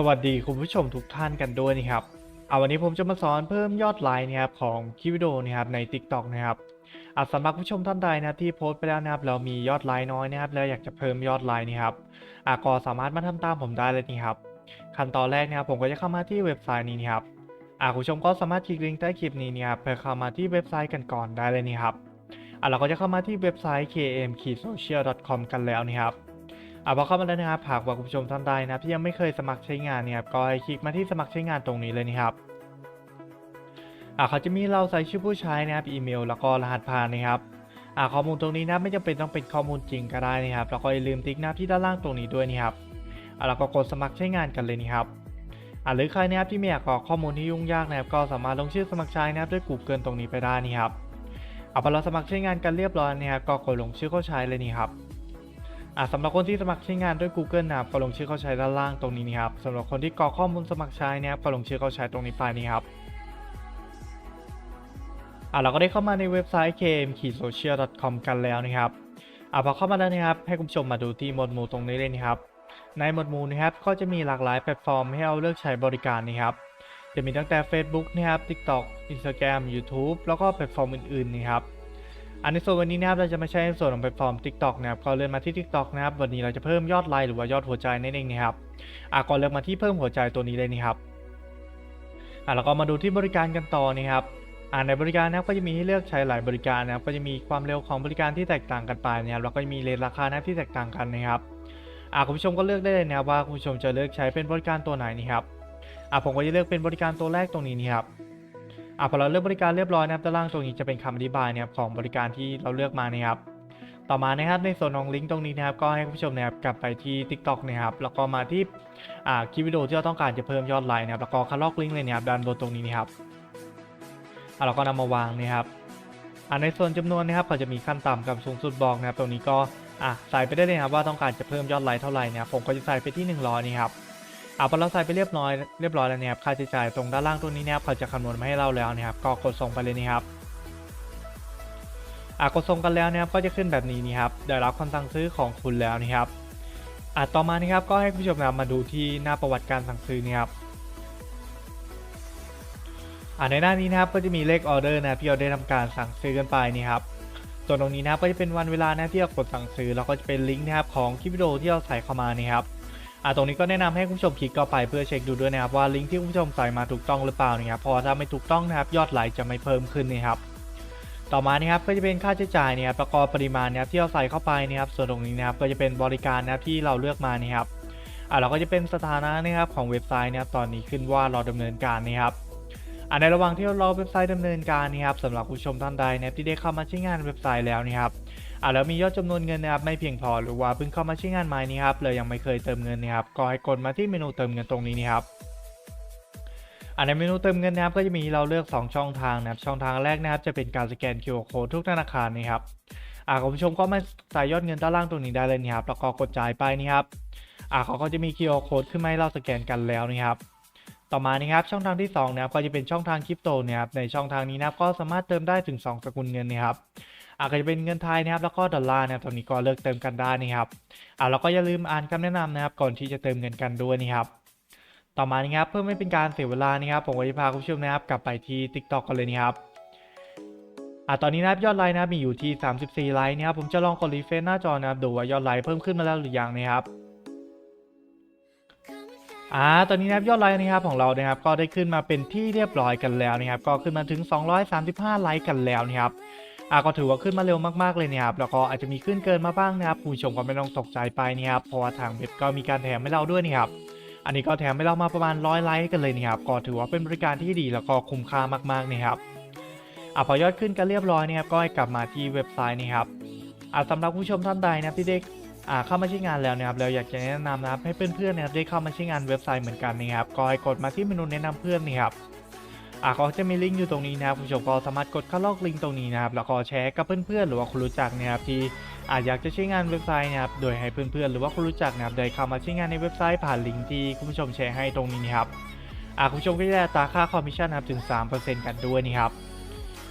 สวัสดีคุณผู้ชมทุกท่านกันด้วยนะครับเอาวันนี้ผมจะมาสอนเพิ่มยอดไลค์นะครับของคลิปวิดีโอนะครับใน TikTok นะครับอะสำหรับผู้ชมท่านใดนะที่โพสต์ไปแล้วนะครับเรามียอดไลค์น้อยนะครับแล้วอยากจะเพิ่มยอดไลค์นะครับอะก็สามารถมาทำตามผมได้เลยนี่ครับขั้นตอนแรกนะครับผมก็จะเข้ามาที่เว็บไซต์นี้นะครับอะคุณผู้ชมก็สามารถคลิกลิงก์ใต้คลิปนี้นะครับเพื่อเข้ามาที่เว็บไซต์กันก่อนได้เลยนี่ครับอะเราก็จะเข้ามาที่เว็บไซต์ km-social.com กันแล้วนี่ครับ อะพอเข้ามาแล้วนะครับหากว่าคุณผู้ชมท่านใดนะที่ยังไม่เคยสมัครใช้งานเนี่ยครับก็ให้คลิกมาที่สมัครใช้งานตรงนี้เลยนะครับอะเขาจะมีเราใส่ชื่อผู้ใช้นะครับอีเมล แล้วก็รหัสผ่านนะครับอะข้อมูลตรงนี้นะไม่จำเป็นต้องเป็นข้อมูลจริงก็ได้นะครับแล้วก็อย่าลืมติ๊กหน้าที่ด้านล่างตรงนี้ด้วยนะครับอะแล้วก็กดสมัครใช้งานกันเลยนะครับอะหรือใครนะครับที่ไม่อยากกรอกข้อมูลที่ยุ่งยากนะครับก็สามารถลงชื่อสมัครใช้นะครับด้วย Google ตรงนี้ไปได้นี่ครับเอาพอเราสมัครใช้งานกันเรียบร้อยนะครับก็กดลงชื่อเข้าใช้เลยนี่ครับ อะสำหรับคนที่สมัครใช้งานด้วย Google นะครับก็ลงชื่อเข้าใช้ด้านล่างตรงนี้นะครับสำหรับคนที่กรอกข้อมูลสมัครใช้นะครับก็ลงชื่อเข้าใช้ตรงนี้ไปนี่ครับอะเราก็ได้เข้ามาในเว็บไซต์ km-social.com กันแล้วนะครับอะพอเข้ามาแล้วนะครับ ให้คุณผู้ชมมาดูที่หมวดหมู่ตรงนี้เลยนะครับ ในหมวดหมู่นะครับก็จะมีหลากหลายแพลตฟอร์มให้เราเลือกใช้บริการนะครับ จะมีตั้งแต่ Facebook นะครับ TikTok Instagram YouTube แล้วก็แพลตฟอร์มอื่นๆนะครับ อันในส่วนวันนี้นะครับเราจะมาใช้ในส่วนของแพลตฟอร์ม TikTok นะครับก็เลื่อนมาที่ TikTok นะครับวันนี้เราจะเพิ่มยอดไลค์หรือว่ายอดหัวใจนั่นเองนะครับอะก็เลือกมาที่เพิ่มหัวใจตัวนี้เลยนะครับอะแล้วก็มาดูที่บริการกันต่อนะครับอ่าในบริการนะครับก็จะมีให้เลือกใช้หลายบริการนะครับก็จะมีความเร็วของบริการที่แตกต่างกันไปนะครับแล้วก็จะมีเรทราคานะครับที่แตกต่างกันนะครับอะคุณผู้ชมก็เลือกได้เลยนะครับว่าคุณผู้ชมจะเลือกใช้เป็นบริการตัวไหนนะครับอะผมก็จะเลือกเป็นบริการตัวแรกตรงนี้นี่ครับ อะพอเราเลือกบริการเรียบร้อยนะครับด้านล่างตรงนี้จะเป็นคำอธิบายนะครับของบริการที่เราเลือกมานะครับต่อมานะครับในส่วนของลิงก์ตรงนี้นะครับก็ให้ผู้ชมนะครับกลับไปที่ TikTok นะครับแล้วก็มาที่อ่าคลิปวิดีโอที่เราต้องการจะเพิ่มยอดไลค์นะครับแล้วก็คัดลอกลิงก์เลยนะครับด้านบนตรงนี้นะครับอะเราก็นำมาวางนะครับอ่าในส่วนจำนวนนะครับเขาจะมีขั้นต่ำกับสูงสุดบอกนะครับตรงนี้ก็อะใส่ไปได้เลยครับว่าต้องการจะเพิ่มยอดไลค์เท่าไหร่นะครับผมก็จะใส่ไปที่ 100นี่ครับ อะพอเราใส่ไปเรียบร้อยเรียบร้อยแล้วเนี่ยครับค่าใช้จ่ายตรงด้านล่างตรงนี้นะครับเขาจะคำนวณมาให้เราแล้วนะครับ ก็กดส่งไปเลยนี่ครับอะกดส่งกันแล้วนะครับก็จะขึ้นแบบนี้นี่ครับได้รับคำสั่งซื้อของคุณแล้วนี่ครับอะต่อมานี่ครับก็ให้ผู้ชมนะมาดูที่หน้าประวัติการสั่งซื้อนี่ครับอะในหน้านี้นะครับก็จะมีเลขออเดอร์นะครับที่เราได้ทำการสั่งซื้อกันไปนี่ครับส่วนตรงนี้นะครับก็จะเป็นวันเวลานะที่เรากดสั่งซื้อแล้วก็จะเป็นลิงก์นะครับของคลิปวิดีโอที่เราใส่เข้ามานี่ครับ อ่าตรงนี้ก็แนะนำให้คุณผู้ชมคลิกเข้าไปเพื่อเช็คดูด้วยนะครับว่าลิงก์ที่คุณผู้ชมใส่มาถูกต้องหรือเปล่านะครับพราะว่าถ้าไม่ถูกต้องนะครับยอดไลค์จะไม่เพิ่มขึ้นนะครับต่อมานะครับก็จะเป็นค่าใช้จ่ายนะครับประกอบปริมาณนะครับที่เราใส่เข้าไปนะครับส่วนตรงนี้นะครับก็จะเป็นบริการนะครับที่เราเลือกมานะครับอ่าเราก็จะเป็นสถานะนะครับของเว็บไซต์นะครับตอนนี้ขึ้นว่าเราดำเนินการนะครับอ่าในระหว่างที่เราเว็บไซต์ดำเนินการนะครับสำหรับผู้ชมท่านใดนะครับที่ได้เข้ามาใช้งานเว็บไซต์แล้วนะครับ อ่าแล้วมียอดจำนวนเงินนะครับไม่เพียงพอหรือว่าเพิ่งเข้ามาใช้งานใหม่นี้ครับเลยยังไม่เคยเติมเงินนะครับก็ให้กดมาที่เมนูเติมเงินตรงนี้นะครับอ่าในเมนูเติมเงินนะครับก็จะมีเราเลือก 2 ช่องทางนะครับช่องทางแรกนะครับจะเป็นการสแกน QR code ทุกธนาคารนะครับอ่าคุณผู้ชมก็มาใส่ยอดเงินด้านล่างตรงนี้ได้เลยนะครับแล้วก็กดจ่ายไปนี่ครับอ่าเขาก็จะมี QR code ขึ้นมาให้เราสแกนกันแล้วนะครับต่อมานะครับช่องทางที่2นะครับก็จะเป็นช่องทางคริปโตนะครับในช่องทางนี้นะครับก็สามารถเติมได้ถึง 2 สกุลเงินนะครับ อาจจะเป็นเงินไทยนะครับแล้วก็ดอลลาร์นะครับตรงนี้ก็เลือกเติมกันได้นะครับอ่าแล้วก็อย่าลืมอ่านคำแนะนำนะครับก่อนที่จะเติมเงินกันด้วยนะครับต่อมานะครับเพื่อไม่เป็นการเสียเวลานะครับผมก็จะพาคุณผู้ชมนะครับกลับไปที่ TikTok กันเลยนะครับอ่าตอนนี้นะครับยอดไลค์นะครับมีอยู่ที่ 34 ไลค์นะครับผมจะลองกดรีเฟรชหน้าจอนะครับดูว่ายอดไลค์เพิ่มขึ้นมาแล้วหรือยังนะครับอ่า ตอนนี้นะครับยอดไลค์นะครับของเรานะครับก็ได้ขึ้นมาเป็นที่เรียบร้อยกันแล้วนะครับ ก็ขึ้นมาถึง 235 ไลค์กันแล้วนะครับ อะก็ถือว่าขึ้นมาเร็วมากๆเลยเนี่ยครับแล้วก็อาจจะมีขึ้นเกินมาบ้างนะครับผู้ชมก็ไม่ต้องตกใจไปเนี่ยครับเพราะว่าทางเว็บก็มีการแถมให้เราด้วยนี่ครับอันนี้ก็แถมให้เรามาประมาณร้อยไลค์กันเลยนี่ครับก็ถือว่าเป็นบริการที่ดีแล้วก็คุ้มค่ามากๆนี่ครับอะพอยอดขึ้นกันเรียบร้อยเนี่ยครับก็ให้กลับมาที่เว็บไซต์นี่ครับอะสำหรับผู้ชมท่านใดนะที่ได้อ่าเข้ามาใช้งานแล้วนะครับแล้วอยากจะแนะนำนะครับให้เพื่อนๆนะครับได้เข้ามาใช้งานเว็บไซต์เหมือนกันนะครับก็ให้กดมาที่เมนูแนะนำเพื่อนนี่ครับ อะก็จะมีลิงก์อยู่ตรงนี้นะครับคุณผู้ชมก็สามารถกดเข้าลอกลิงก์ตรงนี้นะครับแล้วก็แชร์กับเพื่อนๆหรือว่าคนรู้จักเนะครับที่อาจอยากจะใช้งานเว็บไซต์นะครับโดยให้เพื่อนๆหรือว่าคนรู้จักนะครับได้เข้ามาใช้งานในเว็บไซต์ผ่านลิงก์ที่คุณผู้ชมแชร์ให้ตรงนี้นะครับอะคุณผู้ชมก็จะได้ตาค่าคอมมิชชั่นนะครับถึง 3%กันด้วยนี่ครับ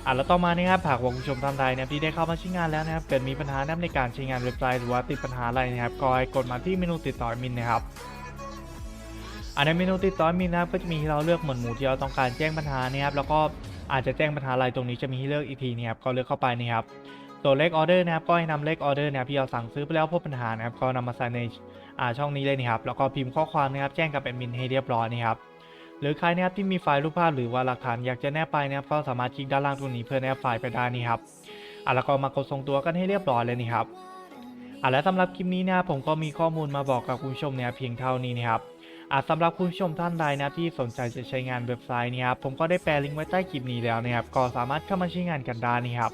อะแล้วต่อมานะครับหากว่าคุณผู้ชมท่านใดนะครับที่ได้เข้ามาใช้งานแล้วนะครับเกิดมีปัญหานะครับในการใช้งานเว็บไซต์หรือว่าติดปัญหาอะไรนะครับก็ให้กดมาที่เมนูติดต่อมินนะครับ อันในเมนูติดต่อมีนะครับก็จะมีให้เราเลือกหมวดหมู่ที่เราต้องการแจ้งปัญหานะครับแล้วก็อาจจะแจ้งปัญหาอะไรตรงนี้จะมีให้เลือกอีกทีนะครับก็เลือกเข้าไปนะครับส่วนเลขออเดอร์นะครับก็ให้นำเลขออเดอร์นะครับที่เราสั่งซื้อไปแล้วพบปัญหานะครับก็นำมาใส่ในอ่าช่องนี้เลยนะครับแล้วก็พิมพ์ข้อความนะครับแจ้งกับแอดมินให้เรียบร้อยนะครับหรือใครนะครับที่มีไฟล์รูปภาพหรือว่าหลักฐานอยากจะแนบไปนะครับก็สามารถคลิกด้านล่างตรงนี้เพื่อแนบไฟล์ไปได้นี่ครับอะแล้วก็มากดส่งตัวกันให้เรียบร้อยเลยนี่ครับอะและสำหรับคลิปนี้นะผมก็มีข้อมูลมาบอกกับคุณผู้ชมเนี่ยเพียงเท่านี้นะครับ อาสำหรับคุณผู้ชมท่านใดนะที่สนใจจะใช้งานเว็บไซต์นี้ครับผมก็ได้แปะลิงก์ไว้ใต้คลิปนี้แล้วนะครับก็สามารถเข้ามาใช้งานกันได้นี่ครับ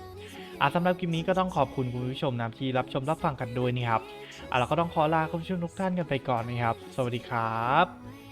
อาสำหรับคลิปนี้ก็ต้องขอบคุณคุณผู้ชมนะที่รับชมรับฟังกันด้วยนี่ครับอะเราก็ต้องขอลาคุณผู้ชมทุกท่านกันไปก่อนนะครับ สวัสดีครับ